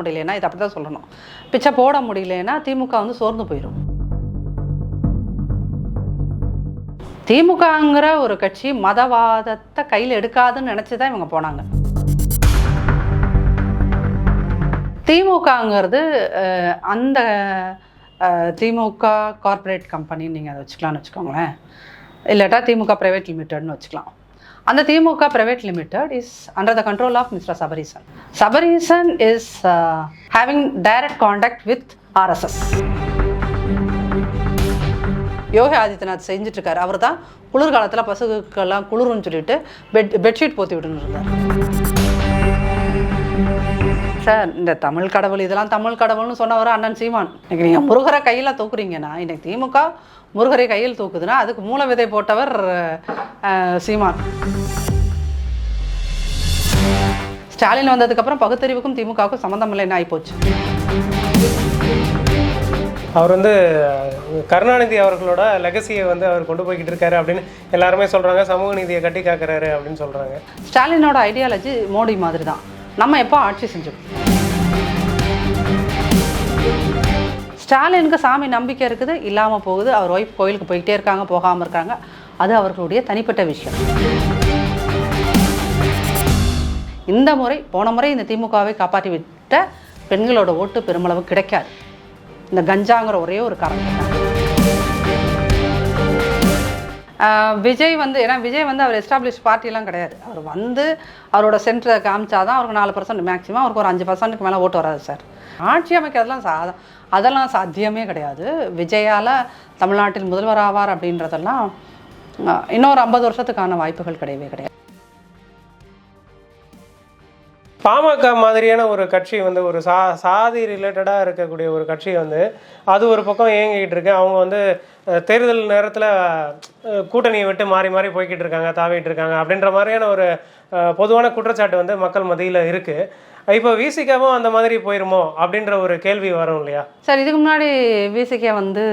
முடியலன்னா இது அப்படி தான் சொல்லணும். பிச்சை போட முடியலன்னா திமுக வந்து சோர்ந்து போயிடும் திமுகங்கிற ஒரு கட்சி மதவாதத்தை கையில் எடுக்காதுன்னு நினச்சி தான் இவங்க போனாங்க. திமுகங்கிறது அந்த திமுக கார்ப்பரேட் கம்பெனின்னு நீங்கள் அதை வச்சுக்கலாம்னு வச்சுக்கோங்களேன். இல்லாட்டா திமுக ப்ரைவேட் லிமிட்டட்னு வச்சுக்கலாம். அந்த DMK private limited is under the control of mister Sabareesan Sabareesan is having direct contact with RSS Yogi Adityanath செஞ்சுட்டு அவர் தான் குளிர்காலத்தில் பசுக்கெல்லாம் குளிருன்னு சொல்லிட்டு பெட் பெட்ஷீட் போத்தி விட்டுன்னு இருந்தார். சார் இந்த தமிழ் கடவுள் இதெல்லாம் தமிழ் கடவுள்னு சொன்னவர் அண்ணன் சீமான். இன்னைக்கு நீங்கள் முருகரை கையில் தூக்குறீங்கன்னா இன்னைக்கு திமுக முருகரை கையில் தூக்குதுன்னா அதுக்கு மூல விதை போட்டவர் சீமான். ஸ்டாலின் வந்ததுக்கப்புறம் பகுத்தறிவுக்கும் திமுகவுக்கும் சம்மந்தம் இல்லைன்னு ஆகிப்போச்சு அவர் வந்து கருணாநிதி அவர்களோட லெகசியை வந்து அவர் கொண்டு போய்கிட்டு இருக்காரு அப்படின்னு எல்லாருமே சொல்றாங்க. சமூக நீதியை கட்டி காக்குறாரு அப்படின்னு சொல்றாங்க. ஸ்டாலினோட ஐடியாலஜி மோடி மாதிரி தான் நம்ம எப்போ ஆட்சி செஞ்சோம்? ஸ்டாலினுக்கு சாமி நம்பிக்கை இருக்குது இல்லாமல் போகுது. அவர் ஒய்ஃப் கோயிலுக்கு போய்கிட்டே இருக்காங்க போகாமல் இருக்காங்க. அது அவர்களுடைய தனிப்பட்ட விஷயம். இந்த முறை போன முறை இந்த திமுகவை காப்பாற்றி விட்ட பெண்களோட ஓட்டு பெருமளவு கிடைக்காது. இந்த கஞ்சாங்கிற ஒரே ஒரு காரணம். விஜய் வந்து ஏன்னா விஜய் வந்து அவர் எஸ்டாப்ளிஷ் பார்ட்டிலாம் கிடையாது. அவர் வந்து அவரோட சென்டரை காமிச்சாதான் அவருக்கு நாலு பர்சன்ட் மேக்ஸிமம் அவருக்கு ஒரு அஞ்சு பர்சன்ட்டுக்கு மேலே ஓட்டு வராது சார் ஆட்சி அமைக்கிறதுலாம் சாதம் அதெல்லாம் சாத்தியமே கிடையாது. விஜயால் தமிழ்நாட்டில் முதல்வர் ஆவார் அப்படின்றதெல்லாம் இன்னொரு ஐம்பது வருஷத்துக்கான வாய்ப்புகள் கிடையவே கிடையாது. பாமக மாதிரியான ஒரு கட்சி வந்து ஒரு சா சாதி ரிலேட்டடாக இருக்கக்கூடிய ஒரு கட்சி வந்து அது ஒரு பக்கம் இயங்கிக்கிட்டு இருக்கு. அவங்க வந்து தேர்தல் நேரத்தில் கூட்டணியை விட்டு மாறி மாறி போய்கிட்டு இருக்காங்க தாவிட்டு இருக்காங்க அப்படின்ற மாதிரியான ஒரு பொதுவான குற்றச்சாட்டு வந்து மக்கள் மத்தியில் இருக்கு. இப்போ விசிகாவும் அந்த மாதிரி போயிருமோ அப்படின்ற ஒரு கேள்வி வரும் இல்லையா? சார் இதுக்கு முன்னாடி விசிகா வந்து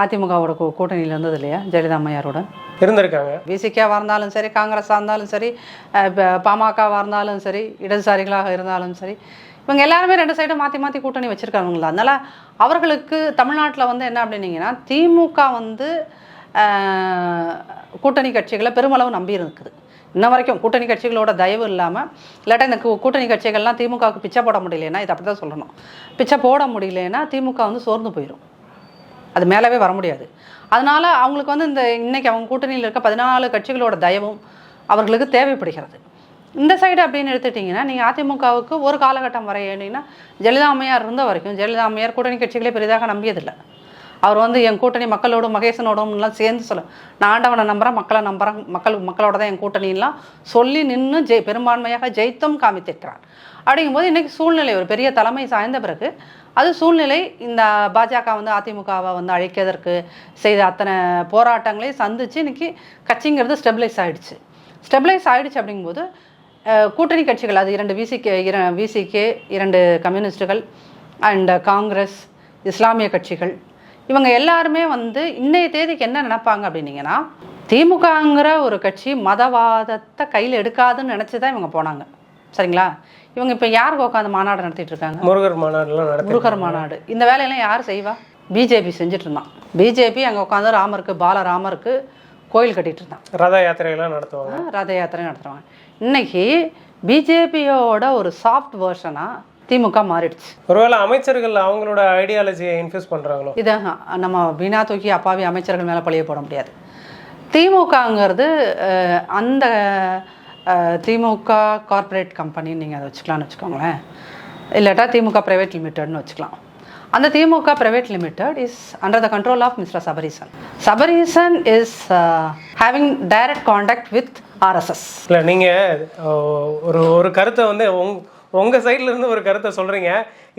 அதிமுகவோட கூ கூட்டணியில் இருந்தது இல்லையா? ஜெயலலிதா அம்மையாரோட. இருந்திருக்காங்க. விசிகேவாக இருந்தாலும் சரி காங்கிரஸாக இருந்தாலும் சரி பாமகவாக இருந்தாலும் சரி இடதுசாரிகளாக இருந்தாலும் சரி இவங்க எல்லாருமே ரெண்டு சைடும் மாற்றி மாற்றி கூட்டணி வச்சுருக்காங்களா அதனால் அவர்களுக்கு தமிழ்நாட்டில் வந்து என்ன அப்படின்னீங்கன்னா திமுக வந்து கூட்டணி கட்சிகளை பெருமளவு நம்பி இருக்குது. இன்ன வரைக்கும் கூட்டணி கட்சிகளோட தயவு இல்லாமல் இல்லாட்டா இந்த கூட்டணி கட்சிகள்லாம் திமுகவுக்கு பிச்சை போட முடியலன்னா இது அப்படி தான் சொல்லணும். பிச்சை போட முடியலன்னா திமுக வந்து சோர்ந்து போயிடும் அது மேலவே வர முடியாது. அதனால் அவங்களுக்கு வந்து இந்த இன்றைக்கி அவங்க கூட்டணியில் இருக்க பதினாலு கட்சிகளோட தயவும் அவர்களுக்கு தேவைப்படுகிறது. இந்த சைடு அப்படின்னு எடுத்துட்டிங்கன்னா நீங்கள் அதிமுகவுக்கு ஒரு காலகட்டம் வரை ஏன்னா ஜெயலலிதா அம்மையார் இருந்த வரைக்கும் ஜெயலலிதா அம்மையார் கூட்டணி கட்சிகளே பெரிதாக நம்பியதில்லை. அவர் வந்து என் கூட்டணி மக்களோடும் மகேசனோடும்லாம் சேர்ந்து சொல்ல நான் ஆண்டவனை நம்புகிறேன் மக்களை நம்புகிறேன் மக்கள் மக்களோட தான் என் கூட்டணியெல்லாம் சொல்லி நின்று ஜெய் பெரும்பான்மையாக ஜெயித்தும் காமித்திருக்கிறார். அப்படிங்கும்போது இன்றைக்கி சூழ்நிலை ஒரு பெரிய தலைமை சாய்ந்த பிறகு அது சூழ்நிலை இந்த பாஜக வந்து அதிமுகவை வந்து அழைக்கிறதற்கு செய்த அத்தனை போராட்டங்களையும் சந்திச்சு இன்றைக்கி கட்சிங்கிறது ஸ்டெபிளைஸ் ஆகிடுச்சு ஸ்டெபிளைஸ் ஆகிடுச்சு அப்படிங்கும்போது கூட்டணி கட்சிகள் அது இரண்டு விசிகே இர விசிகே இரண்டு கம்யூனிஸ்டுகள் அண்ட் காங்கிரஸ் இஸ்லாமிய கட்சிகள் இவங்க எல்லாருமே வந்து இன்றைய தேதிக்கு என்ன நினைப்பாங்க அப்படின்னீங்கன்னா திமுகங்கிற ஒரு கட்சி மதவாதத்தை கையில் எடுக்காதுன்னு நினச்சி தான் இவங்க போனாங்க. சரிங்களா? இவங்க இப்போ யாருக்கு உட்காந்து மாநாடு நடத்திட்டு இருக்காங்க? முருகர் மாநாடுலாம் முருகர் மாநாடு. இந்த வேலையெல்லாம் யார் செய்வா? பிஜேபி செஞ்சுட்டு இருந்தான். பிஜேபி அங்கே உட்காந்து ராமருக்கு பாலராமருக்கு கோயில் கட்டிட்டு இருந்தான். ரத யாத்திரையெல்லாம் நடத்துவாங்க. ரத யாத்திரை நடத்துகிறாங்க இன்னைக்கு பிஜேபியோட ஒரு சாஃப்ட் வேர்ஷனாக திமுக மாறிடுச்சு. ஒருவேளை அமைச்சர்கள் அவங்களோட ஐடியாலஜியை இன்ஃபியூஸ் பண்றாங்களோ? இதை நம்ம வீணா தூக்கி அப்பாவி அமைச்சர்கள் மேலே பழிய போட முடியாது. திமுகங்கிறது அந்த திமுக கார்ப்பரேட் கம்பெனின்னு நீங்கள் அதை வச்சுக்கலாம்னு வச்சுக்கோங்களேன். இல்லாட்டா திமுக ப்ரைவேட் லிமிட்டட்னு வச்சுக்கலாம். அந்த DMK private limited is under the control of mister Sabareesan Sabareesan is having direct contact with RSS இல்லை நீங்கள் ஒரு ஒரு கருத்தை வந்து உங் உங்கள் சைடுல இருந்து ஒரு கருத்தை சொல்கிறீங்க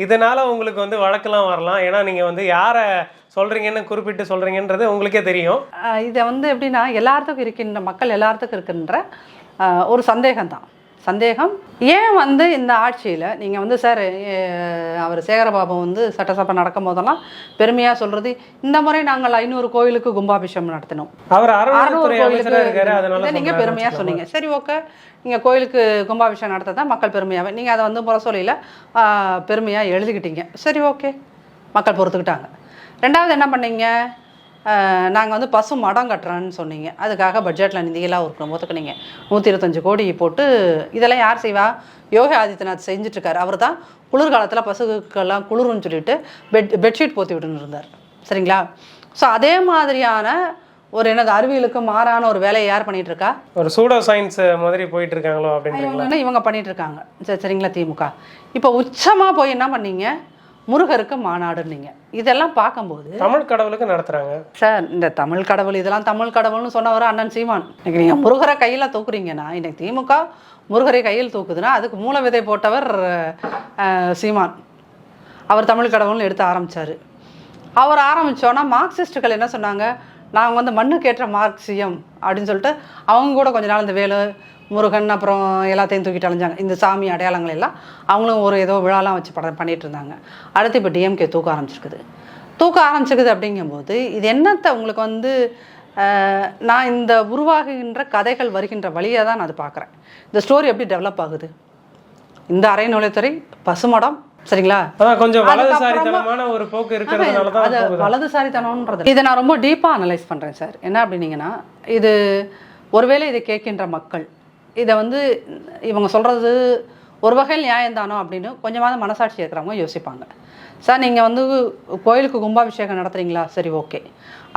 இதனால் உங்களுக்கு வந்து வழக்கெல்லாம் வரலாம். ஏன்னா நீங்கள் வந்து யாரை சொல்கிறீங்கன்னு குறிப்பிட்டு சொல்கிறீங்கன்றது உங்களுக்கே தெரியும். இதை வந்து எப்படின்னா எல்லாத்துக்கும் இருக்கின்ற மக்கள் எல்லாத்துக்கும் இருக்கின்ற ஒரு சந்தேகம் தான் சந்தேகம் ஏன் வந்து இந்த ஆட்சியில் நீங்கள் வந்து சார் அவர் சேகரபாபு வந்து சட்டசபை நடக்கும் போதெல்லாம் பெருமையாக சொல்கிறது இந்த முறை நாங்கள் ஐநூறு கோயிலுக்கு கும்பாபிஷேகம் நடத்தினோம். அவர் அறுநூறு இதை நீங்கள் பெருமையாக சொன்னீங்க. சரி ஓகே நீங்கள் கோயிலுக்கு கும்பாபிஷேகம் நடத்த தான் மக்கள் பெருமையாகவே நீங்கள் அதை வந்து முரசொலியில் பெருமையாக எழுதிக்கிட்டீங்க. சரி ஓகே மக்கள் பொறுத்துக்கிட்டாங்க. ரெண்டாவது என்ன பண்ணீங்க? நாங்கள் வந்து பசு மடம் கட்டுறோன்னு சொன்னீங்க. அதுக்காக பட்ஜெட்டில் நிதியெல்லாம் ஒரு ஒத்துக்குனீங்க நூற்றி இருபத்தஞ்சு கோடி போட்டு இதெல்லாம் யார் செய்வா? யோகி ஆதித்யநாத் செஞ்சுட்ருக்காரு. அவர் தான் குளிர்காலத்தில் பசுக்கெல்லாம் குளிருன்னு சொல்லிட்டு பெட் பெட்ஷீட் போத்தி விட்டுன்னு இருந்தார். சரிங்களா? ஸோ அதே மாதிரியான ஒரு என்னது அறிவியலுக்கு மாறான ஒரு வேலையை யார் பண்ணிட்டு இருக்கா ஒரு சூடோ சயின்ஸ் மாதிரி போயிட்டு இருக்காங்களோ இவங்க இவங்க பண்ணிட்டு இருக்காங்க சரி சரிங்களா திமுக. இப்போ உச்சமாக போய் என்ன பண்ணீங்க? முருகருக்கு மாநாடுன்னீங்க இதெல்லாம் பார்க்கும்போது தமிழ் கடவுளுக்கு நடத்துறாங்க. சார் இந்த தமிழ் கடவுள் இதெல்லாம் தமிழ் கடவுள்னு சொன்னவர் அண்ணன் சீமான். இன்னைக்கு நீங்கள் முருகரை கையில் தூக்குறீங்கன்னா இன்னைக்கு திமுக முருகரை கையில் தூக்குதுன்னா அதுக்கு மூல விதை போட்டவர் சீமான். அவர் தமிழ் கடவுள்னு எடுத்து ஆரம்பிச்சாரு. அவர் ஆரம்பிச்சோன்னா மார்க்சிஸ்டுகள் என்ன சொன்னாங்க? நாங்கள் வந்து மண்ணுக்கேற்ற மார்க்சியம் அப்படின்னு சொல்லிட்டு அவங்க கூட கொஞ்ச நாள் இந்த வேலு முருகன் அப்புறம் எல்லாத்தையும் தூக்கிட்டு அலைஞ்சாங்க. இந்த சாமி அடையாளங்கள் எல்லாம் அவங்களும் ஒரு ஏதோ விழாலாம் வச்சு படம் பண்ணிட்டு இருந்தாங்க. அடுத்து இப்போ டிஎம்கே தூக்க ஆரம்பிச்சிருக்குது. தூக்க ஆரம்பிச்சிருக்குது அப்படிங்கும்போது இது என்னத்தை உங்களுக்கு வந்து நான் இந்த உருவாகுகின்ற கதைகள் வருகின்ற வழியாக தான் நான் அது பார்க்குறேன் இந்த ஸ்டோரி எப்படி டெவலப் ஆகுது? இந்த அரைநுழைத்துறை பசுமடம் சரிங்களா? கொஞ்சம் வலதுசாரித்தனமான ஒரு போக்கு இருக்கிறதுனால தான் அது. வலதுசாரித்தனம்ன்றது. இதை நான் ரொம்ப டீப்பாக அனலைஸ் பண்ணுறேன் சார். என்ன அப்படின்னீங்கன்னா இது ஒருவேளை இதை கேட்கின்ற மக்கள் இதை வந்து இவங்க சொல்கிறது ஒரு வகையில் நியாயம்தானோ அப்படின்னு கொஞ்சமாவது மனசாட்சி இருக்கிறவங்க யோசிப்பாங்க. சார் நீங்கள் வந்து கோயிலுக்கு கும்பாபிஷேகம் நடத்துறீங்களா? சரி ஓகே.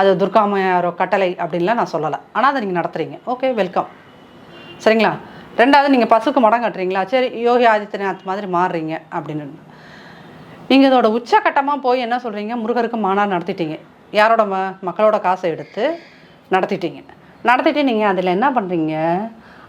அது துர்காமையாரோ கட்டளை அப்படின்லாம் நான் சொல்லலை. ஆனால் அதை நீங்கள் நடத்துகிறீங்க ஓகே வெல்கம். சரிங்களா? ரெண்டாவது நீங்கள் பசுக்கு மடம் கட்டுறீங்களா? சரி யோகி ஆதித்யநாத் மாதிரி மாறுறீங்க அப்படின்னு. நீங்கள் இதோட உச்சக்கட்டமாக போய் என்ன சொல்கிறீங்க முருகருக்கு மாநாடு நடத்திட்டீங்க. யாரோட ம மக்களோட காசை எடுத்து நடத்திட்டீங்க. நடத்திட்டு நீங்கள் அதில் என்ன பண்ணுறீங்க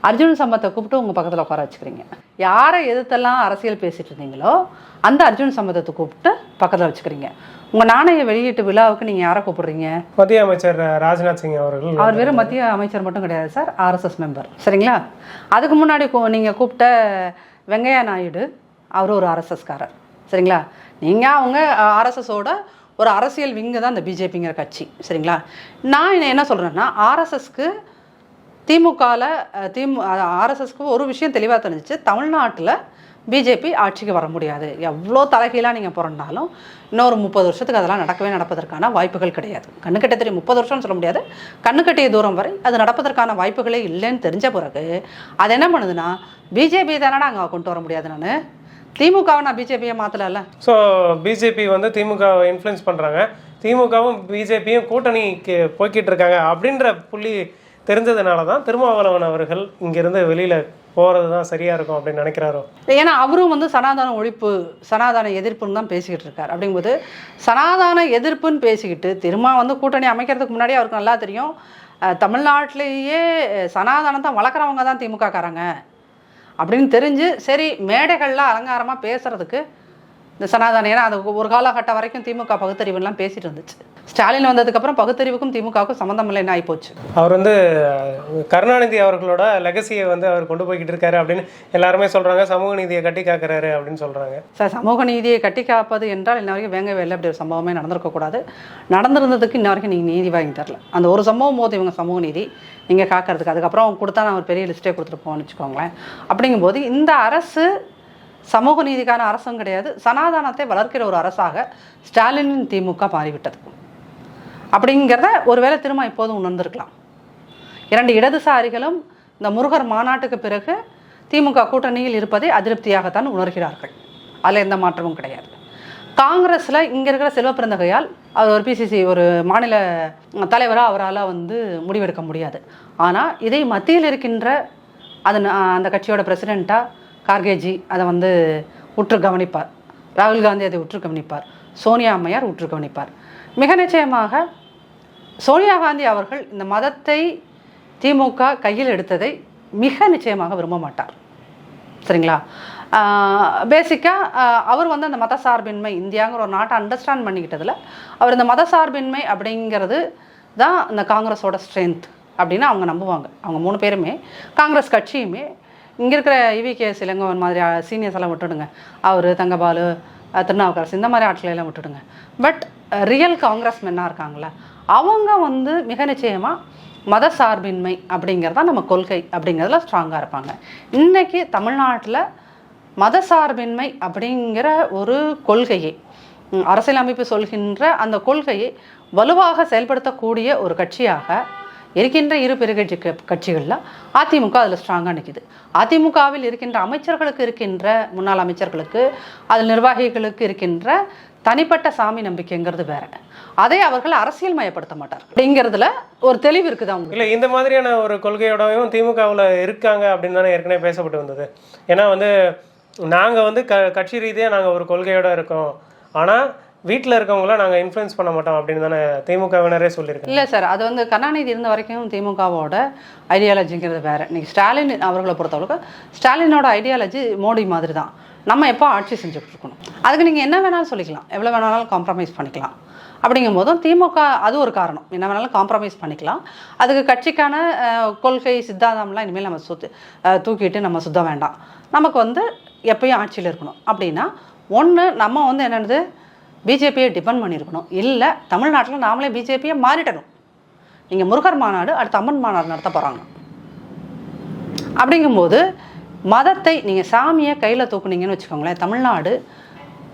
அர்ஜுன் சம்பத்தை கூப்பிட்டு உங்கள் பக்கத்தில் உட்கார வச்சுக்கிறீங்க. யாரை எதிர்த்தெல்லாம் அரசியல் பேசிட்டு இருந்தீங்களோ அந்த அர்ஜுன் சம்பத்தை கூப்பிட்டு பக்கத்தில் வச்சுக்கிறீங்க. உங்கள் நாணய வெளியீட்டு விழாவுக்கு நீங்கள் யாரை கூப்பிடுறீங்க? மத்திய அமைச்சர் ராஜ்நாத் சிங் அவர்கள். அவர் வெறும் மத்திய அமைச்சர் மட்டும் கிடையாது சார் ஆர்எஸ்எஸ் மெம்பர் சரிங்களா? அதுக்கு முன்னாடி கூ- நீங்க கூப்பிட்ட வெங்கையா நாயுடு அவர் ஒரு ஆர்எஸ்எஸ்காரர் சரிங்களா? நீங்க அவங்க ஆர்எஸ்எஸோட ஒரு அரசியல் விங்கு தான் இந்த பிஜேபிங்கிற கட்சி. சரிங்களா? நான் என்ன- என்ன சொல்றேன்னா ஆர்எஸ்எஸ்க்கு திமுகவில் திமு ஆர்எஸ்எஸ்க்கு ஒரு விஷயம் தெளிவாக தெரிஞ்சிச்சு. தமிழ்நாட்டில் பிஜேபி ஆட்சிக்கு வர முடியாது. எவ்வளோ தலைகீழாக நீங்கள் புரண்டாலும் இன்னொரு முப்பது வருஷத்துக்கு அதெல்லாம் நடக்கவே நடப்பதற்கான வாய்ப்புகள் கிடையாது. கண்ணு தெரியும். முப்பது வருஷம்னு சொல்ல முடியாது. கண்ணு கட்டிய தூரம் வரை அது நடப்பதற்கான வாய்ப்புகளே இல்லைன்னு தெரிஞ்ச பிறகு அது என்ன பண்ணுதுன்னா பிஜேபி தானடா அங்கே கொண்டு வர முடியாது நான்? திமுகவை நான் பிஜேபியை மாற்றல ஸோ பிஜேபி வந்து திமுகவை இன்ஃப்ளூயன்ஸ் பண்ணுறாங்க திமுகவும் பிஜேபியும் கூட்டணிக்கு போய்கிட்டு இருக்காங்க அப்படின்ற புள்ளி தெரிஞ்சதுனால தான் திருமாவளவன் அவர்கள் இங்கேருந்து வெளியில் போகிறது தான் சரியாக இருக்கும் அப்படின்னு நினைக்கிறாரோ? ஏன்னா அவரும் வந்து சனாதன ஒழிப்பு சனாதன எதிர்ப்புன்னு தான் பேசிக்கிட்டு இருக்கார். அப்படிங்கும்போது சனாதன எதிர்ப்புன்னு பேசிக்கிட்டு திரும்ப வந்து கூட்டணி அமைக்கிறதுக்கு முன்னாடி அவருக்கு நல்லா தெரியும். அஹ், தமிழ்நாட்டிலேயே சனாதனத்தை வளர்க்குறவங்க தான் திமுக காரங்க அப்படின்னு தெரிஞ்சு சரி மேடைகளில் அலங்காரமாக பேசுகிறதுக்கு இந்த சனாதனம் ஏன்னா அது ஒரு காலகட்டம் வரைக்கும் திமுக பகுத்தறிவுலாம் பேசிட்டு இருந்துச்சு. ஸ்டாலின் வந்ததுக்கப்புறம் பகுத்தறிவுக்கும் திமுகவுக்கும் சம்மந்தம் இல்லைன்னு ஆகிப்போச்சு அவர் வந்து கருணாநிதி அவர்களோட லெகசியை வந்து அவர் கொண்டு போய்கிட்டு இருக்காரு அப்படின்னு எல்லாருமே சொல்கிறாங்க சமூக நீதியை கட்டி காக்குறாரு அப்படின்னு சொல்கிறாங்க சார் சமூக நீதியை கட்டி காப்பது என்றால் இன்ன வரைக்கும் வேங்க வேலை அப்படி ஒரு சம்பவமே நடந்திருக்கக்கூடாது நடந்திருந்ததுக்கு இன்ன வரைக்கும் நீங்கள் நீதி வாங்கி தரல. அந்த ஒரு சம்பவம் போது இவங்க சமூக நீதி நீங்கள் காக்கிறதுக்கு. அதுக்கப்புறம் அவங்க கொடுத்தா நான் ஒரு பெரிய லிஸ்ட்டே கொடுத்துருப்போம்னு வச்சுக்கோங்களேன். அப்படிங்கும்போது இந்த அரசு சமூக நீதிக்கான அரசும் கிடையாது. சனாதானத்தை வளர்க்கிற ஒரு அரசாக ஸ்டாலினின் திமுக மாறிவிட்டது. அப்படிங்கிறத ஒருவேளை திரும்ப இப்போதும் உணர்ந்திருக்கலாம். இரண்டு இடதுசாரிகளும் இந்த முருகர் மாநாட்டுக்கு பிறகு திமுக கூட்டணியில் இருப்பதை அதிருப்தியாகத்தான் உணர்கிறார்கள். அதில் எந்த மாற்றமும் கிடையாது. காங்கிரஸில் இங்கே இருக்கிற செல்வ பிறந்தகையால் அவர் ஒரு பிசிசி ஒரு மாநில தலைவராக அவரால் வந்து முடிவெடுக்க முடியாது. ஆனால் இதை மத்தியில் இருக்கின்ற அது அந்த கட்சியோட பிரசிடெண்ட்டாக கார்கேஜி அதை வந்து உற்று கவனிப்பார். ராகுல் காந்தி அதை உற்று கவனிப்பார். சோனியா அம்மையார் உற்று கவனிப்பார். மிக நிச்சயமாக சோனியா காந்தி அவர்கள் இந்த மதத்தை திமுக கையில் எடுத்ததை மிக நிச்சயமாக விரும்ப மாட்டார். சரிங்களா? பேசிக்காக அவர் வந்து அந்த மதசார்பின்மை இந்தியாங்கிற ஒரு நாட்டை அண்டர்ஸ்டாண்ட் பண்ணிக்கிட்டதில் அவர் இந்த மதசார்பின்மை அப்படிங்கிறது தான் இந்த காங்கிரஸோட ஸ்ட்ரென்த் அப்படின்னு அவங்க நம்புவாங்க. அவங்க மூணு பேருமே காங்கிரஸ் கட்சியுமே இங்கே இருக்கிற இவிகே இளங்கோவன் மாதிரி சீனியர்ஸ் எல்லாம் விட்டுடுங்க. அவர் தங்கபாலு திருநாவுக்கரசு இந்த மாதிரி ஆட்களை எல்லாம் விட்டுடுங்க. பட் ரியல் காங்கிரஸ் மென்னாக இருக்காங்களே அவங்க வந்து மிக நிச்சயமாக மத சார்பின்மை அப்படிங்கிறது தான் நம்ம கொள்கை அப்படிங்கிறதுல ஸ்ட்ராங்காக இருப்பாங்க. இன்னைக்கு தமிழ்நாட்டில் மத சார்பின்மை அப்படிங்கிற ஒரு கொள்கையை அரசியலமைப்பு சொல்கின்ற அந்த கொள்கையை வலுவாக செயல்படுத்தக்கூடிய ஒரு கட்சியாக இருக்கின்ற இரு பெருகட்சி கட்சிகளில் அதிமுக அதில் ஸ்ட்ராங்காக நிற்கிது அதிமுகவில் இருக்கின்ற அமைச்சர்களுக்கு இருக்கின்ற முன்னாள் அமைச்சர்களுக்கு அதில் நிர்வாகிகளுக்கு இருக்கின்ற தனிப்பட்ட சாமி நம்பிக்கைங்கிறது வேற. அதை அவர்கள் அரசியல் மயப்படுத்த மாட்டார் அப்படிங்கிறதுல ஒரு தெளிவு இருக்குது அவங்க இல்லை இந்த மாதிரியான ஒரு கொள்கையோடவும் திமுகவில் இருக்காங்க அப்படின்னு தானே ஏற்கனவே பேசப்பட்டு வந்தது. ஏன்னா வந்து நாங்கள் வந்து க கட்சி ரீதியாக நாங்கள் ஒரு கொள்கையோட இருக்கோம். ஆனால் வீட்டில் இருக்கவங்களாம் நாங்கள் இன்ஃப்ளூயன்ஸ் பண்ண மாட்டோம் அப்படின்னு தானே திமுகவினரே சொல்லியிருக்கு இல்லை சார் அது வந்து கருணாநிதி இருந்த வரைக்கும் திமுகவோட ஐடியாலஜிங்கிறது வேற. இன்னைக்கு ஸ்டாலின் அவர்களை பொறுத்தவரைக்கும் ஸ்டாலினோட ஐடியாலஜி மோடி மாதிரி தான் நம்ம எப்போ ஆட்சி செஞ்சுட்டு இருக்கணும் அதுக்கு நீங்கள் என்ன வேணாலும் சொல்லிக்கலாம். எவ்வளோ வேணாலும் காம்ப்ரமைஸ் பண்ணிக்கலாம். அப்படிங்கும் போதும் திமுக அது ஒரு காரணம். என்ன வேணாலும் காம்ப்ரமைஸ் பண்ணிக்கலாம். அதுக்கு கட்சிக்கான கொள்கை சித்தாந்தம்லாம் இனிமேல் நம்ம சுத்து தூக்கிட்டு நம்ம சுத்த வேண்டாம். நமக்கு வந்து எப்பயும் ஆட்சியில் இருக்கணும். அப்படின்னா ஒன்று நம்ம வந்து என்னென்னது பிஜேபியை டிபெண்ட் பண்ணியிருக்கணும். இல்லை தமிழ்நாட்டில் நாமளே பிஜேபியை மாறிடணும் நீங்கள் முருகர் மாநாடு அடுத்து அம்மன் மாநாடு நடத்த போகிறாங்க அப்படிங்கும்போது மதத்தை நீங்கள் சாமியை கையில் தூக்குனீங்கன்னு வச்சுக்கோங்களேன் தமிழ்நாடு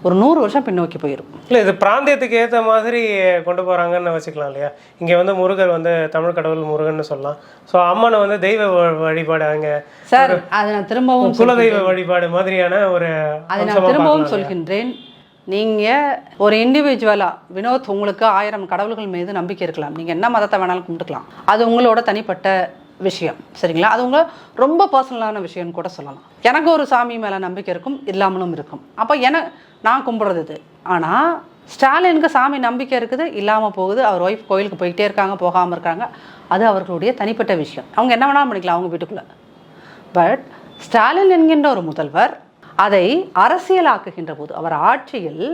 ஒரு நூறு வருஷம் பின்னோக்கி போயிடும் இல்லை இது பிராந்தியத்துக்கு ஏற்ற மாதிரி கொண்டு போகிறாங்கன்னு வச்சுக்கலாம் இல்லையா? இங்கே வந்து முருகர் வந்து தமிழ் கடவுள் முருகன்னு சொல்லலாம். ஸோ அம்மனை வந்து தெய்வ வழிபாடு அங்கே. சார் அதை நான் திரும்பவும் குலதெய்வ வழிபாடு மாதிரியான ஒரு அதை நான் திரும்பவும்? சொல்கின்றேன். நீங்கள் ஒரு இண்டிவிஜுவலாக வினோத் உங்களுக்கு ஆயிரம் கடவுள்கள் மீது நம்பிக்கை இருக்கலாம். நீங்கள் என்ன மதத்தை வேணாலும் கும்பிட்டுக்கலாம். அது உங்களோட தனிப்பட்ட விஷயம். சரிங்களா? அது உங்கள் ரொம்ப பர்சனலான விஷயம்னு கூட சொல்லலாம். எனக்கு ஒரு சாமி மேலே நம்பிக்கை இருக்கும் இல்லாமலும் இருக்கும். அப்போ என நான் கும்பிட்றது இது. ஆனால் ஸ்டாலினுக்கு சாமி நம்பிக்கை இருக்குது இல்லாமல் போகுது. அவர் ஒய்ஃப் கோயிலுக்கு போயிட்டே இருக்காங்க போகாமல் இருக்காங்க. அது அவர்களுடைய தனிப்பட்ட விஷயம். அவங்க என்ன வேணாலும் பண்ணிக்கலாம் அவங்க வீட்டுக்குள்ளே. பட் ஸ்டாலின் என்கின்ற ஒரு முதல்வர் அதை அரசியலாக்குகின்ற போது அவர் ஆட்சியில்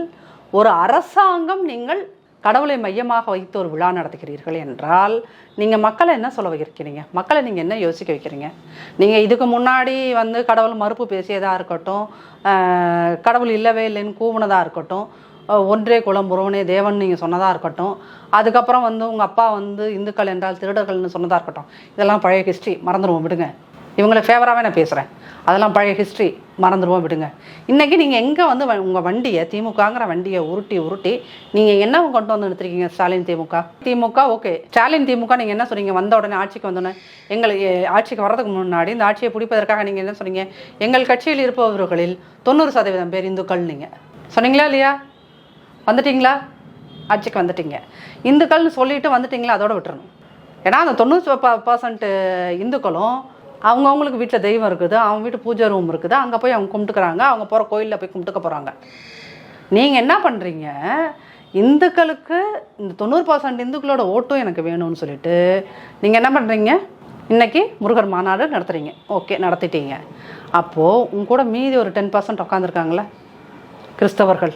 ஒரு அரசாங்கம் நீங்கள் கடவுளை மையமாக வைத்து ஒரு விழா நடத்துகிறீர்கள் என்றால் நீங்கள் மக்களை என்ன சொல்ல வைக்கிறீங்க? மக்களை நீங்கள் என்ன யோசிக்க வைக்கிறீங்க? நீங்கள் இதுக்கு முன்னாடி வந்து கடவுள் மறுப்பு பேசியதாக இருக்கட்டும் கடவுள் இல்லவே இல்லைன்னு கூவுனதாக இருக்கட்டும் ஒன்றே குலம் ஒருவனே தேவன் நீங்கள் சொன்னதாக இருக்கட்டும் அதுக்கப்புறம் வந்து உங்கள் அப்பா வந்து இந்துக்கள் என்றால் திருடர்கள்னு சொன்னதாக இருக்கட்டும் இதெல்லாம் பழைய ஹிஸ்ட்ரி மறந்துடுவோம் விடுங்க. இவங்களை ஃபேவராகவே நான் பேசுகிறேன் அதெல்லாம் பழைய ஹிஸ்ட்ரி மறந்துடுவோம் விடுங்க. இன்றைக்கி நீங்கள் எங்கே வந்து உங்கள் வண்டியை திமுகங்கிற வண்டியை உருட்டி உருட்டி நீங்கள் என்ன கொண்டு வந்து நிறுத்திருக்கீங்க ஸ்டாலின் திமுக? திமுக ஓகே ஸ்டாலின் திமுக நீங்கள் என்ன சொன்னீங்க? வந்த உடனே ஆட்சிக்கு வந்தோடனே எங்களை ஆட்சிக்கு வர்றதுக்கு முன்னாடி இந்த ஆட்சியை பிடிப்பதற்காக நீங்கள் என்ன சொன்னீங்க? எங்கள் கட்சியில் இருப்பவர்களில் தொண்ணூறு சதவீதம் பேர் இந்துக்கள் நீங்கள் சொன்னீங்களா இல்லையா? வந்துட்டிங்களா? ஆட்சிக்கு வந்துட்டீங்க. இந்துக்கள்னு சொல்லிட்டு வந்துட்டிங்களா? அதோட விட்டுறணும். ஏன்னா அந்த தொண்ணூறு பர்சன்ட் இந்துக்களும் அவங்கவுங்களுக்கு வீட்டில் தெய்வம் இருக்குது அவங்க வீட்டு பூஜை ரூம் இருக்குது அங்கே போய் அவங்க கும்பிட்டுக்கிறாங்க அவங்க போகிற கோயிலில் போய் கும்பிட்டுக்க போகிறாங்க நீங்கள் என்ன பண்ணுறீங்க இந்துக்களுக்கு இந்த தொண்ணூறு பர்சன்ட் இந்துக்களோட ஓட்டும் எனக்கு வேணும்னு சொல்லிட்டு நீங்கள் என்ன பண்ணுறீங்க இன்னைக்கு முருகர் மாநாடு நடத்துகிறீங்க ஓகே நடத்திட்டீங்க. அப்போது உங்க கூட மீதி ஒரு டென் பர்சன்ட் உட்காந்துருக்காங்களே கிறிஸ்தவர்கள்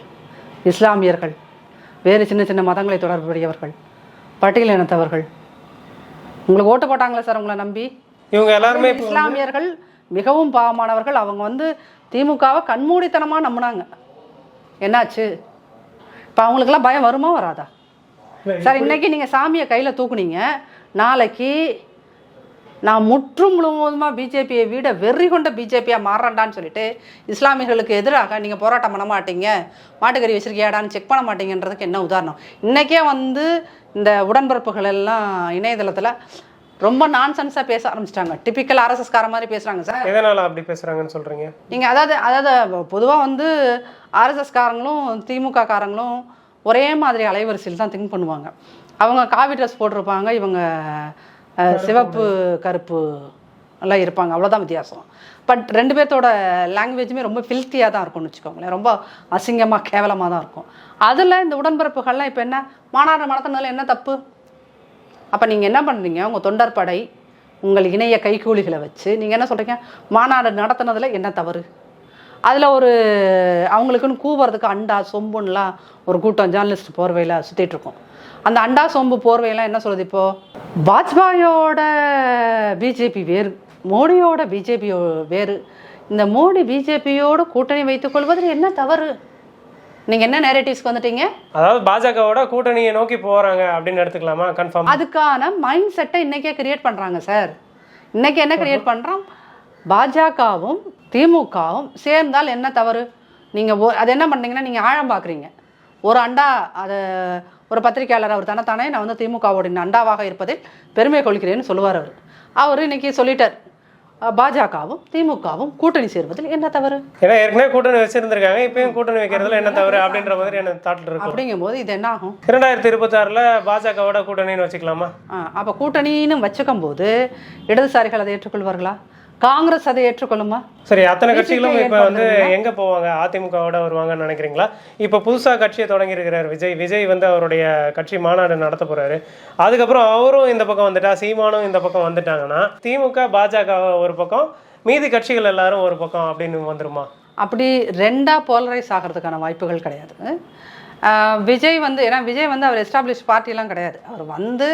இஸ்லாமியர்கள் வேறு சின்ன சின்ன மதங்களை தொடர்புடையவர்கள் பட்டியல் இனத்தவர்கள் உங்களுக்கு ஓட்டு போட்டாங்களே சார் உங்களை நம்பி? இவங்க எல்லாருமே இஸ்லாமியர்கள் மிகவும் பாவமானவர்கள். அவங்க வந்து திமுகவை கண்மூடித்தனமாக நம்பினாங்க. என்னாச்சு? இப்போ அவங்களுக்கெல்லாம் பயம் வருமா வராதா? சார் இன்னைக்கு நீங்கள் சாமியை கையில் தூக்குனீங்க. நாளைக்கு நான் முற்றும் முழுவதுமாக பிஜேபியை விட வெறி கொண்ட பிஜேபியாக மாறுறேன்டான்னு சொல்லிட்டு இஸ்லாமியர்களுக்கு எதிராக நீங்கள் போராட்டம் பண்ண மாட்டீங்க. மாட்டுக்கறி வச்சிருக்கியாடான்னு செக் பண்ண மாட்டீங்கன்றதுக்கு என்ன உதாரணம்? இன்றைக்கே வந்து இந்த உடன்பிறப்புகள் எல்லாம் இணையதளத்தில் ரொம்ப நான்சென்ஸாக பேச ஆரம்பிச்சிட்டாங்க. டிப்பிக்கல் ஆர்எஸ்எஸ்கார மாதிரி பேசுகிறாங்க சார் எதனால அப்படி பேசுறாங்கன்னு சொல்றீங்க? நீங்கள் அதாவது அதாவது பொதுவாக வந்து ஆர்எஸ்எஸ் காரங்களும் திமுக காரங்களும் ஒரே மாதிரி அலைவரிசையில் தான் திங்க் பண்ணுவாங்க. அவங்க காவி ட்ரெஸ் போட்டிருப்பாங்க இவங்க சிவப்பு கருப்பு எல்லாம் இருப்பாங்க. அவ்வளோதான் வித்தியாசம். பட் ரெண்டு பேர்த்தோட லாங்குவேஜுமே ரொம்ப ஃபில்த்தியாக தான் இருக்கும்னு வச்சுக்கோங்களேன். ரொம்ப அசிங்கமாக கேவலமாக தான் இருக்கும். அதில் இந்த உடன்பிறப்புகள்லாம் இப்போ என்ன? மாநாடு நடத்துனதுல என்ன தப்பு? அப்போ நீங்கள் என்ன பண்ணுறீங்க உங்கள் தொண்டர் படை உங்கள் இணைய கைக்கூலிகளை வச்சு நீங்கள் என்ன சொல்கிறீங்க மாநாடு நடத்துனதில் என்ன தவறு? அதில் ஒரு அவங்களுக்குன்னு கூவுறதுக்கு அண்டா சொம்புன்னெலாம் ஒரு கூட்டம் ஜேர்னலிஸ்ட் போர்வையில் சுற்றிட்டுருக்கோம் அந்த அண்டா சொம்பு போர்வையெல்லாம் என்ன சொல்கிறது இப்போது வாஜ்பாயோட பிஜேபி வேறு மோடியோட பிஜேபியோ வேறு. இந்த மோடி பிஜேபியோடு கூட்டணி வைத்துக் கொள்வதில் என்ன தவறு? நீங்கள் என்ன நேரேட்டிவ்ஸ்க்கு வந்துட்டீங்க? அதாவது பாஜகவோட கூட்டணியை நோக்கி போறாங்க அப்படின்னு எடுத்துக்கலாமா? கன்ஃபார்ம் அதுக்கான மைண்ட் செட்டை இன்னைக்கே கிரியேட் பண்ணுறாங்க சார் இன்னைக்கு என்ன கிரியேட் பண்ணுறோம் பாஜகவும் திமுகவும் சேர்ந்தால் என்ன தவறு? நீங்கள் அது என்ன பண்ணுறீங்கன்னா நீங்கள் ஆழம் பார்க்குறீங்க. ஒரு அண்டா அதை ஒரு பத்திரிக்கையாளர் அவர் தனத்தானே நான் வந்து திமுகவோட அண்டாவாக இருப்பதில் பெருமை கொள்கிறேன்னு சொல்லுவார் அவர். அவர் இன்னைக்கு சொல்லிட்டார் பாஜகவும் திமுகவும் கூட்டணி சேர்வதில் என்ன தவறு? ஏன்னா ஏற்கனவே கூட்டணி வச்சிருந்திருக்காங்க இப்பயும் கூட்டணி வைக்கிறதுல என்ன தவறு அப்படின்ற மாதிரி என்ன தாட்டில் இருக்கும். அப்படிங்கும்போது இது என்ன ஆகும்? இரண்டாயிரத்தி இருபத்தாறுல பாஜகவோட கூட்டணின்னு வச்சுக்கலாமா? அப்போ கூட்டணின்னு வச்சுக்கும் போது இடதுசாரிகள் அதை ஏற்றுக்கொள்வார்களா? காங்கிரஸ் அதை ஏற்றுக்கொள்ளுமா? சரி அத்தனை கட்சிகளும் இப்ப வந்து எங்க போவாங்க? அதிமுகவோட வருவாங்கன்னு நினைக்கிறீங்களா? இப்ப புதுசா கட்சியை தொடங்கி இருக்கிறார் விஜய். விஜய் வந்து அவருடைய கட்சி மாநாடு நடத்த போறாரு. அதுக்கப்புறம் அவரும் இந்த பக்கம் வந்துட்டா சீமானும் இந்த பக்கம் வந்துட்டாங்கன்னா திமுக பாஜக ஒரு பக்கம் மீதி கட்சிகள் எல்லாரும் ஒரு பக்கம் அப்படின்னு வந்துருமா? அப்படி ரெண்டா போலரைஸ் ஆகிறதுக்கான வாய்ப்புகள் கிடையாது. விஜய் வந்து ஏன்னா விஜய் வந்து அவர் எஸ்டாப்ளிஷ் பார்ட்டிலாம் கிடையாது. அவர் வந்து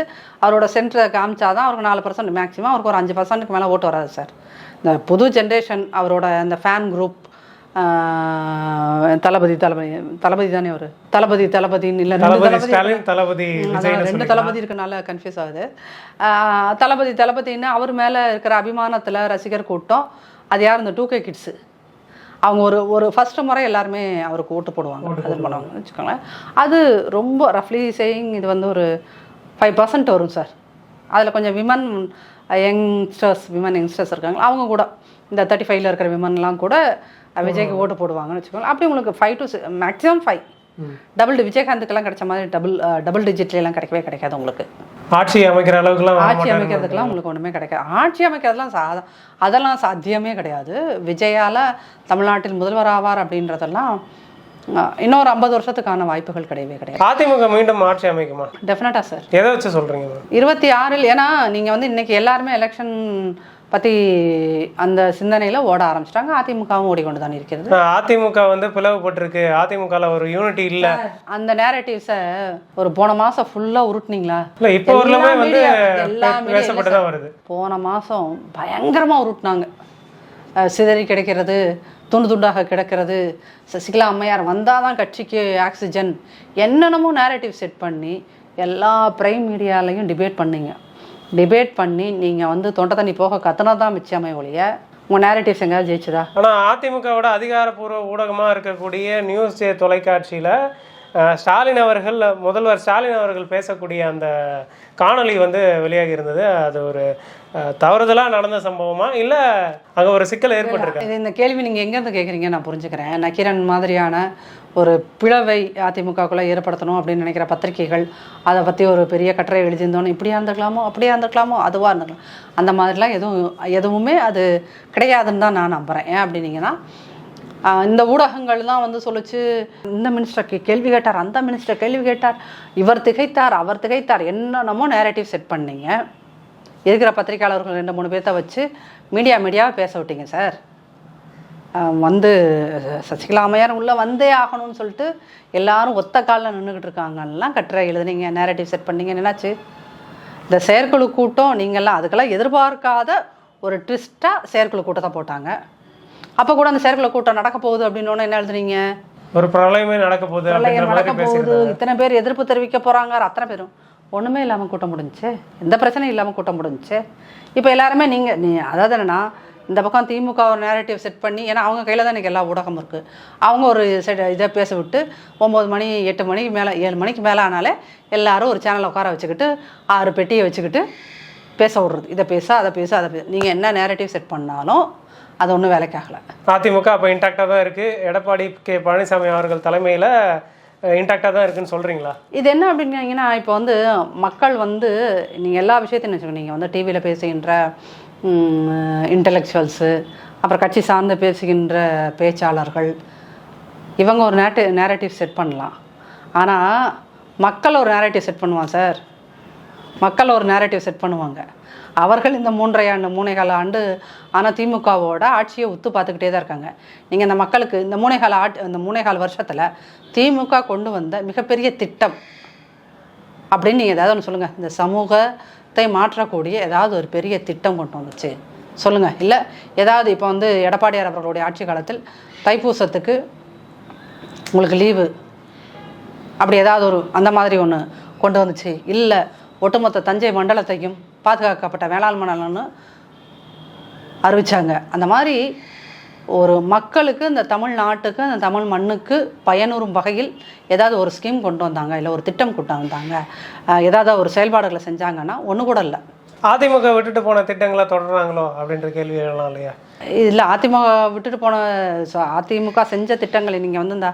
அவரோட சென்டரை காமிச்சாதான் அவருக்கு நாலு பர்சன்ட் மேக்ஸிமம் அவருக்கு ஒரு அஞ்சு பர்சன்ட்டுக்கு மேலே ஓட்டு வராது சார். இந்த புது ஜென்ரேஷன் அவரோட அந்த ஃபேன் குரூப் தளபதி தளபதி தளபதி தானே அவர்? தளபதி தளபதின்னு இல்லை தளபதி தளபதி ரெண்டு தளபதி இருக்கனால கன்ஃபியூஸ் ஆகுது. தளபதி தளபதின்னு அவர் மேலே இருக்கிற அபிமானத்தில் ரசிகர் கூட்டம் அது யார்? இந்த டூ கே கிட்ஸு அவங்க ஒரு ஒரு ஃபர்ஸ்ட் முறை எல்லாருமே அவருக்கு ஓட்டு போடுவாங்க. அது பண்ணுவாங்கன்னு வச்சுக்கோங்களேன். அது ரொம்ப ரஃப்லி சேயிங் இது வந்து ஒரு ஃபைவ் பர்சன்ட் வரும் சார் அதில் கொஞ்சம் விமன் யங்ஸ்டர்ஸ் விமன் யங்ஸ்டர்ஸ் இருக்காங்க அவங்க கூட இந்த தேர்ட்டி ஃபைவ்ல இருக்கிற விமன்லாம் கூட விஜய்க்கு ஓட்டு போடுவாங்கன்னு வச்சுக்கோங்களேன். அப்படி உங்களுக்கு five to maximum five double விஜயகாந்துக்கெல்லாம் கிடைச்ச மாதிரி டபுள் டபுள் டிஜிட்லாம் கிடைக்கவே கிடைக்காது உங்களுக்கு. ஆட்சி அமைக்கிற அளவுக்குலாம் ஆட்சி மாட்டாங்க. அமைக்கிறதுக்கெல்லாம் உங்களுக்கு ஒன்றுமே கிடைக்காது. ஆட்சி அமைக்கிறதுலாம் சாதா அதெல்லாம் சாத்தியமே கிடையாது. விஜயால தமிழ்நாட்டில் முதல்வர் ஆவார் அப்படின்றதெல்லாம் இன்னொரு ஐம்பது வருஷத்துக்கான வாய்ப்புகள் கிடையவே கிடையாது. அதிமுக மீண்டும் ஆட்சி அமைக்குமா? டெஃபினட்டாக சார் எதை வச்சு சொல்றீங்க? இருபத்தி ஆறில் ஏன்னா நீங்கள் வந்து இன்னைக்கு எல்லாருமே எலெக்ஷன் பற்றி அந்த சிந்தனையில் ஓட ஆரம்பிச்சிட்டாங்க. அதிமுகவும் ஓடிக்கொண்டு தான் இருக்கிறது அதிமுக வந்து பிளவுபட்டிருக்கு. அதிமுகல ஒரு யூனிட்டி இல்ல. அந்த நேரட்டிவ்ஸை ஒரு போன மாதம் ஃபுல்லாக உருட்டுனீங்களா? இல்ல இப்போ வந்து media- எல்லா பே- media பேசப்பட்டு தான் வருது. போன மாதம் பயங்கரமாக உருட்டினாங்க. சிதறி கிடைக்கிறது துண்டு துண்டாக கிடக்கிறது. சசிகலா அம்மையார் வந்தால் தான் கட்சிக்கு ஆக்சிஜன் என்னென்னமோ நேரட்டிவ் செட் பண்ணி எல்லா பிரைம் மீடியாலையும் டிபேட் பண்ணீங்க. டிபேட் பண்ணி நீங்கள் வந்து தொண்டை தண்ணி போக கத்துனா தான் மிச்சமே ஒழிய உங்கள் நேரட்டிவ்ஸ் எங்கேயாவது ஜெயிச்சுதா? ஆனா அதிமுகவோட அதிகாரப்பூர்வ ஊடகமா இருக்கக்கூடிய நியூஸ் தொலைக்காட்சியில ஸ்டாலின் அவர்கள் முதல்வர் ஸ்டாலின் அவர்கள் பேசக்கூடிய அந்த காணொளி வந்து வெளியாகி இருந்தது அது ஒரு அஹ், தவறுதலா நடந்த சம்பவமா? இல்ல அங்க ஒரு சிக்கல் ஏற்பட்டிருக்கா? இந்த கேள்வி நீங்கள் எங்கேருந்து கேட்குறீங்க நான் புரிஞ்சுக்கிறேன். நக்கீரன் மாதிரியான ஒரு பிளவை அதிமுகக்குள்ளே ஏற்படுத்தணும் அப்படின்னு நினைக்கிற பத்திரிகைகள் அதை பற்றி ஒரு பெரிய கட்டுரை எழுதியிருந்தோன்னு இப்படியா இருந்திருக்கலாமோ அப்படியா இருந்திருக்கலாமோ அதுவாக இருந்திருக்கலாம். அந்த மாதிரிலாம் எதுவும் எதுவுமே அது கிடையாதுன்னு தான் நான் நம்புகிறேன் ஏன் அப்படின்னீங்கன்னா இந்த ஊடகங்கள் தான் வந்து சொல்லிச்சு இந்த மினிஸ்டர் கேள்வி கேட்டார் அந்த மினிஸ்டர் கேள்வி கேட்டார் இவர் திகைத்தார் அவர் திகைத்தார் என்னென்னமோ நேரட்டிவ் செட் பண்ணீங்க. இருக்கிற பத்திரிக்கையாளர்கள் ரெண்டு மூணு பேர்த்த வச்சு மீடியா மீடியாவை பேச விட்டீங்க சார். வந்து சசிகலா அம்மையார் உள்ளே வந்தே ஆகணும்னு சொல்லிட்டு எல்லாரும் ஒத்த காலில் நின்றுக்கிட்டு இருக்காங்கலாம் கட்டுரை எழுதுனீங்க நேரட்டிவ் செட் பண்ணீங்க என்னாச்சு? இந்த செயற்குழு கூட்டம் நீங்கள்லாம் அதுக்கெல்லாம் எதிர்பார்க்காத ஒரு ட்விஸ்ட்டாக செயற்குழு கூட்டத்தை போட்டாங்க. அப்போ கூட அந்த செயற்குழு கூட்டம் நடக்க போகுது அப்படின்னு என்ன எழுதுனீங்க? ஒரு பிரளயமே நடக்க போகுது பிரளயம் நடக்க போகுது. இத்தனை பேர் எதிர்ப்பு தெரிவிக்க போகிறாங்க அத்தனை பேரும். ஒன்றுமே இல்லாமல் கூட்டம் முடிஞ்சுச்சு. எந்த பிரச்சனையும் இல்லாமல் கூட்டம் முடிஞ்சுச்சு. இப்போ எல்லாருமே நீங்கள் நீ அதாவது என்னன்னா இந்த பக்கம் திமுக ஒரு நேரட்டிவ் செட் பண்ணி ஏன்னா அவங்க கையில் தான் இன்றைக்கி எல்லா ஊடகமும் இருக்குது அவங்க ஒரு செட் இதை பேச விட்டு ஒம்பது மணி எட்டு மணிக்கு மேலே ஏழு மணிக்கு மேலே ஆனாலே எல்லாரும் ஒரு சேனலை உட்கார வச்சுக்கிட்டு ஆறு பெட்டியை வச்சுக்கிட்டு பேச விடுறது. இதை பேச அதை பேச அதை பேச. நீங்கள் என்ன நேரட்டிவ் செட் பண்ணாலும் அது ஒன்றும் வேலைக்காகலை அதிமுக அப்போ இன்டாக்டாக தான் இருக்கு. எடப்பாடி கே பழனிசாமி அவர்கள் தலைமையில இன்டாக்டாக தான் இருக்குன்னு சொல்றீங்களா? இது என்ன அப்படின்னீங்கன்னா இப்போ வந்து மக்கள் வந்து நீங்கள் எல்லா விஷயத்தையும் வச்சுக்கோங்க நீங்கள் வந்து டிவியில் பேசுகின்ற இன்டலெக்சுவல்ஸு அப்புறம் கட்சி சார்ந்து பேசுகின்ற பேச்சாளர்கள் இவங்க ஒரு நேட்டு நேரட்டிவ் செட் பண்ணலாம். ஆனால் மக்கள் ஒரு நேரட்டிவ் செட் பண்ணுவான் சார். மக்கள் ஒரு நேரட்டிவ் செட் பண்ணுவாங்க. அவர்கள் இந்த மூன்றரை ஆண்டு மூணேகால ஆண்டு ஆனால் திமுகவோட ஆட்சியை உத்து பார்த்துக்கிட்டே தான் இருக்காங்க. நீங்கள் இந்த மக்களுக்கு இந்த மூனைகால ஆட் இந்த மூனைகால வருஷத்தில் திமுக கொண்டு வந்த மிகப்பெரிய திட்டம் அப்படின்னு நீங்கள் ஏதாவது ஒன்று சொல்லுங்கள் இந்த சமூக சமூகத்தை மாற்றக்கூடிய ஏதாவது ஒரு பெரிய திட்டம் கொண்டு வந்துச்சு. சொல்லுங்கள் இல்லை ஏதாவது இப்போ வந்து எடப்பாடியார் அவர்களுடைய ஆட்சி காலத்தில் தைப்பூசத்துக்கு உங்களுக்கு லீவு அப்படி ஏதாவது ஒரு அந்த மாதிரி ஒன்று கொண்டு வந்துச்சு. இல்லை ஒட்டுமொத்த தஞ்சை மண்டலத்தையும் பாதுகாக்கப்பட்ட வேளாண் மண்டலம்னு அறிவிச்சாங்க. அந்த மாதிரி ஒரு மக்களுக்கு இந்த தமிழ்நாட்டுக்கு அந்த தமிழ் மண்ணுக்கு பயனுறும் வகையில் ஏதாவது ஒரு ஸ்கீம் கொண்டு வந்தாங்க இல்லை ஒரு திட்டம் கொண்டு வந்தாங்க. ஏதாவது ஒரு செயல்பாடுகளை செஞ்சாங்கன்னா ஒன்று கூட இல்லை. அதிமுக விட்டுட்டு போன திட்டங்களை தொடர்றாங்களோ அப்படின்ற கேள்வி எழலாம் இல்லையா? இல்லை அதிமுக விட்டுட்டு போன அதிமுக செஞ்ச திட்டங்களை நீங்கள் வந்து இந்த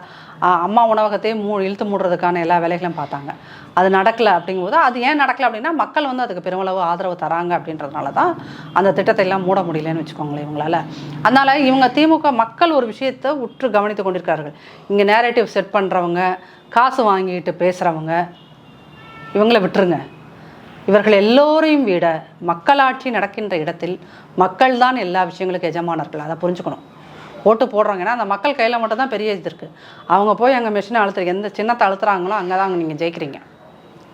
அம்மா உணவகத்தையே மூ இழுத்து மூடுறதுக்கான எல்லா வேலைகளையும் பார்த்தாங்க. அது நடக்கலை அப்படிங்கும்போது அது ஏன் நடக்கலை அப்படின்னா மக்கள் வந்து அதுக்கு பெருமளவு ஆதரவு தராங்க அப்படின்றதுனால தான் அந்த திட்டத்தை எல்லாம் மூட முடியலன்னு வச்சுக்கோங்களேன் இவங்களால. அதனால் இவங்க திமுக மக்கள் ஒரு விஷயத்தை உற்று கவனித்து கொண்டிருக்கிறார்கள். இங்கே நேரேட்டிவ் செட் பண்ணுறவங்க காசு வாங்கிட்டு பேசுகிறவங்க இவங்கள விட்டுருங்க. இவர்கள் எல்லோரையும் விட மக்களாட்சி நடக்கின்ற இடத்தில் மக்கள் தான் எல்லா விஷயங்களுக்கும் எஜமானர்கள். அதை புரிஞ்சுக்கணும். ஓட்டு போடுறாங்கன்னா அந்த மக்கள் கையில் மட்டும் தான் பெரிய இது இருக்குது அவங்க போய் அங்கே மிஷினை அழுத்துறீங்க. எந்த சின்னத்தை அழுத்துறாங்களோ அங்கே தான் நீங்கள் ஜெயிக்கிறீங்க.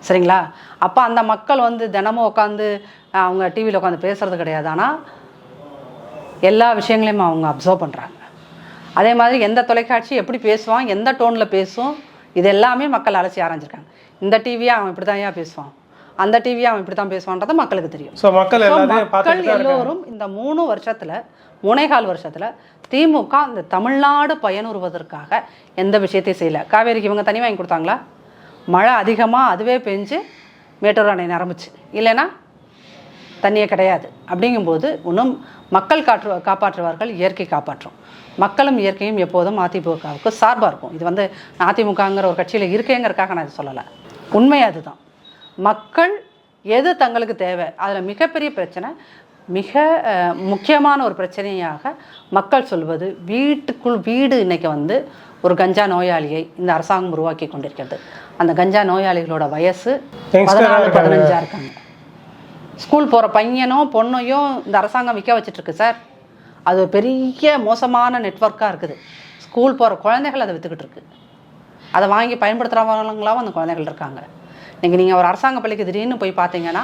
சரிங்களா? அப்போ அந்த மக்கள் வந்து தினமும் உட்காந்து அவங்க டிவியில் உட்காந்து பேசுறது கிடையாது. ஆனால் எல்லா விஷயங்களையும் அவங்க அப்சர்வ் பண்ணுறாங்க அதே மாதிரி எந்த தொலைக்காட்சி எப்படி பேசுவான் எந்த டோனில் பேசும் இது எல்லாமே மக்கள் அலசி ஆரம்பிச்சிருக்காங்க இந்த டிவியை அவன் இப்படி தான் ஏன் பேசுவான். அந்த டிவியை அவன் இப்படி தான் பேசுவான்றது மக்களுக்கு தெரியும். ஸோ மக்கள் மக்கள் எல்லோரும் இந்த மூணு வருஷத்துல மூணேகால் வருஷத்துல திமுக இந்த தமிழ்நாடு பயனுறுவதற்காக எந்த விஷயத்தையும் செய்யல. காவேரிக்கு இவங்க தனி வாங்கி கொடுத்தாங்களா? மழை அதிகமாக அதுவே பெஞ்சு மேட்டூர் அணை நிரம்பிச்சு. இல்லைன்னா தண்ணியே கிடையாது. அப்படிங்கும்போது இன்னும் மக்கள் காற்று காப்பாற்றுவார்கள் இயற்கை காப்பாற்றும். மக்களும் இயற்கையும் எப்போதும் அதிமுகவுக்கு சார்பாக இருக்கும். இது வந்து அதிமுகங்கிற ஒரு கட்சியில் இருக்கேங்கிறதுக்காக நான் இது சொல்லலை. உண்மை அதுதான். மக்கள் எது தங்களுக்கு தேவை? அதில் மிகப்பெரிய பிரச்சனை மிக முக்கியமான ஒரு பிரச்சனையாக மக்கள் சொல்வது வீட்டுக்குள் வீடு இன்னைக்கு வந்து ஒரு கஞ்சா நோயாளியை இந்த அரசாங்கம் உருவாக்கி கொண்டிருக்கிறது. அந்த கஞ்சா நோயாளிகளோட வயசு பதினாலு. பதினஞ்சா இருக்காங்க. ஸ்கூல் போகிற பையனும் பொண்ணையும் இந்த அரசாங்கம் விற்க வச்சிட்ருக்கு சார். அது ஒரு பெரிய மோசமான நெட்வொர்க்காக இருக்குது. ஸ்கூல் போகிற குழந்தைகள் அதை விற்றுக்கிட்டு இருக்கு அதை வாங்கி பயன்படுத்துகிறவங்களாவும் அந்த குழந்தைகள் இருக்காங்க. நீங்கள் நீங்கள் ஒரு அரசாங்க பள்ளிக்கு திடீர்னு போய் பார்த்தீங்கன்னா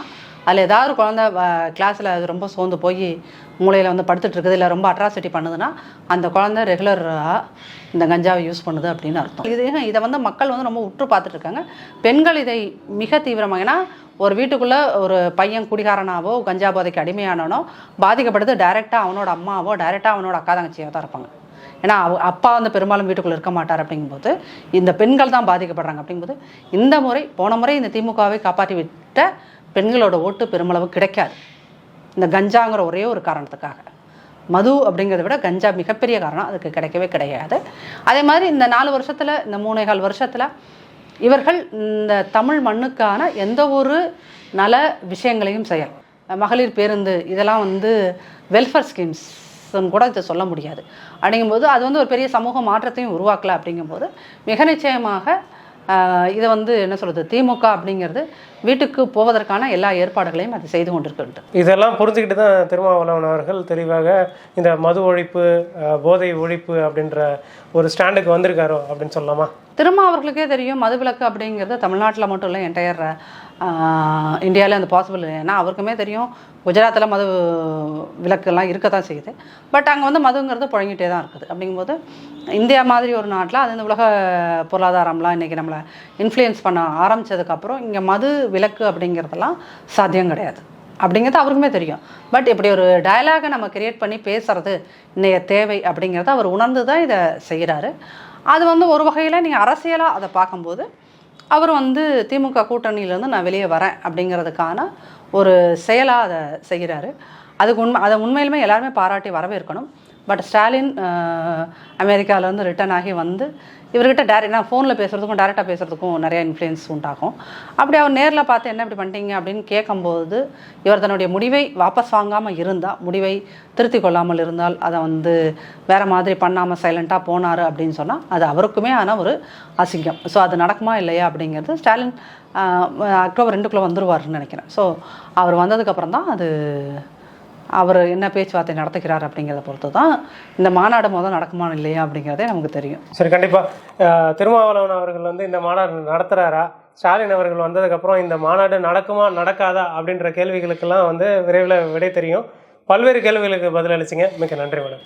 அதில் ஏதாவது குழந்த கிளாஸில் அது ரொம்ப சோர்ந்து போய் மூளையில் வந்து படுத்துட்டு இருக்குது இல்லை ரொம்ப அட்ராசிட்டி பண்ணுதுன்னா அந்த குழந்த ரெகுலராக இந்த கஞ்சாவை யூஸ் பண்ணுது அப்படின்னு அர்த்தம். இது இதை வந்து மக்கள் வந்து ரொம்ப உற்று பார்த்துட்டு இருக்காங்க. பெண்கள் இதை மிக தீவிரமாக ஏன்னா ஒரு வீட்டுக்குள்ளே ஒரு பையன் குடிகாரனாவோ கஞ்சா போதைக்கு அடிமையானவனோ பாதிக்கப்படுது டைரெக்டாக அவனோட அம்மாவோ டைரெக்டாக அவனோட அக்கா தங்கச்சியாக தான் இருப்பாங்க. ஏன்னா அவ- அப்பா வந்து பெரும்பாலும் வீட்டுக்குள்ளே இருக்க மாட்டார் அப்படிங்கும்போது இந்த பெண்கள் தான் பாதிக்கப்படுறாங்க அப்படிங்கும்போது இந்த முறை போன முறை இந்த திமுகவை காப்பாற்றி விட்ட பெண்களோட ஓட்டு பெருமளவு கிடைக்காது. இந்த கஞ்சாங்கிற ஒரே ஒரு காரணத்துக்காக. மது அப்படிங்கிறத விட கஞ்சா மிகப்பெரிய காரணம் அதுக்கு கிடைக்கவே கிடையாது. அதே மாதிரி இந்த நாலு வருஷத்தில் இந்த மூணேகால் வருஷத்தில் இவர்கள் இந்த தமிழ் மண்ணுக்கான எந்த ஒரு நல விஷயங்களையும் செய்யலாம். மகளிர் பேருந்து இதெல்லாம் வந்து வெல்ஃபேர் ஸ்கீம்ஸ் கூட இதை சொல்ல முடியாது. அப்படிங்கும்போது அது வந்து ஒரு பெரிய சமூக மாற்றத்தையும் உருவாக்கலை அப்படிங்கும்போது மிக நிச்சயமாக இதை வந்து என்ன சொல்கிறது திமுக அப்படிங்கிறது வீட்டுக்கு போவதற்கான எல்லா ஏற்பாடுகளையும் அது செய்து கொண்டிருக்கின்றது. இதெல்லாம் புரிஞ்சுக்கிட்டு தான் திருமாவளவன் அவர்கள் தெளிவாக இந்த மது ஒழிப்பு போதை ஒழிப்பு அப்படின்ற ஒரு ஸ்டாண்டுக்கு வந்திருக்காரோ அப்படின்னு சொல்லலாமா? திரும்ப அவர்களுக்கே தெரியும் மதுவிலக்கு அப்படிங்கிறது தமிழ்நாட்டில் மட்டும் இல்லை என்டையர் இந்தியாவில் அந்த பாசிபிள் ஏன்னா அவருக்குமே தெரியும் குஜராத்தில் மது விலக்கெல்லாம் இருக்க தான் செய்யுது. பட் அங்கே வந்து மதுங்கிறது புழங்கிட்டே தான் இருக்குது. அப்படிங்கும்போது இந்தியா மாதிரி ஒரு நாட்டில் அது இந்த உலக பொருளாதாரம்லாம் இன்றைக்கி நம்மளை இன்ஃப்ளூயன்ஸ் பண்ண ஆரம்பித்ததுக்கப்புறம் இங்கே மது விலக்கு அப்படிங்கிறதெல்லாம் சாத்தியம் கிடையாது. அப்படிங்கிறது அவருக்குமே தெரியும். பட் இப்படி ஒரு டயலாகை நம்ம கிரியேட் பண்ணி பேசுகிறது இன்றைய தேவை அப்படிங்கிறத அவர் உணர்ந்து தான் இதை செய்கிறாரு அது வந்து ஒரு வகையில் நீங்கள் அரசியலாக அதை பார்க்கும்போது அவர் வந்து திமுக கூட்டணியிலேருந்து நான் வெளியே வரேன் அப்படிங்கிறதுக்கான ஒரு செயலாக அதை செய்கிறாரு அதுக்கு உண்மை அதை உண்மையிலுமே எல்லாருமே பாராட்டி வரவேற்கணும். பட் ஸ்டாலின் அமெரிக்காவிலேருந்து ரிட்டர்ன் ஆகி வந்து இவர்கிட்ட டேரக்ட் நான் ஃபோனில் பேசுகிறதுக்கும் டேரெக்டாக பேசுகிறதுக்கும் நிறைய இன்ஃப்ளூயன்ஸ் உண்டாகும். அப்படி அவர் நேரில் பார்த்து என்ன இப்படி பண்ணிட்டீங்க அப்படின்னு கேட்கும்போது இவர் தன்னுடைய முடிவை வாபஸ் வாங்காமல் இருந்தால் முடிவை திருத்தி கொள்ளாமல் இருந்தால் அதை வந்து வேறு மாதிரி பண்ணாமல் சைலண்ட்டாக போனார் அப்படின்னு சொன்னால் அது அவருக்குமே ஆன ஒரு அசிங்கம். ஸோ அது நடக்குமா இல்லையா அப்படிங்கிறது ஸ்டாலின் அக்டோபர் ரெண்டுக்குள்ளே வந்துருவாருன்னு நினைக்கிறேன். ஸோ அவர் வந்ததுக்கப்புறம் தான் அது அவர் என்ன பேச்சுவார்த்தை நடத்துகிறார் அப்படிங்கிறத பொறுத்து தான் இந்த மாநாடு முதல் நடக்குமா இல்லையா அப்படிங்கிறதே நமக்கு தெரியும். சரி கண்டிப்பாக திருமாவளவன் அவர்கள் வந்து இந்த மாநாடு நடத்துகிறாரா ஸ்டாலின் அவர்கள் வந்ததுக்கப்புறம் இந்த மாநாடு நடக்குமா நடக்காதா அப்படின்ற கேள்விகளுக்கெல்லாம் வந்து விரைவில் விடை தெரியும். பல்வேறு கேள்விகளுக்கு பதிலளிச்சிங்க. மிக நன்றி மேடம்.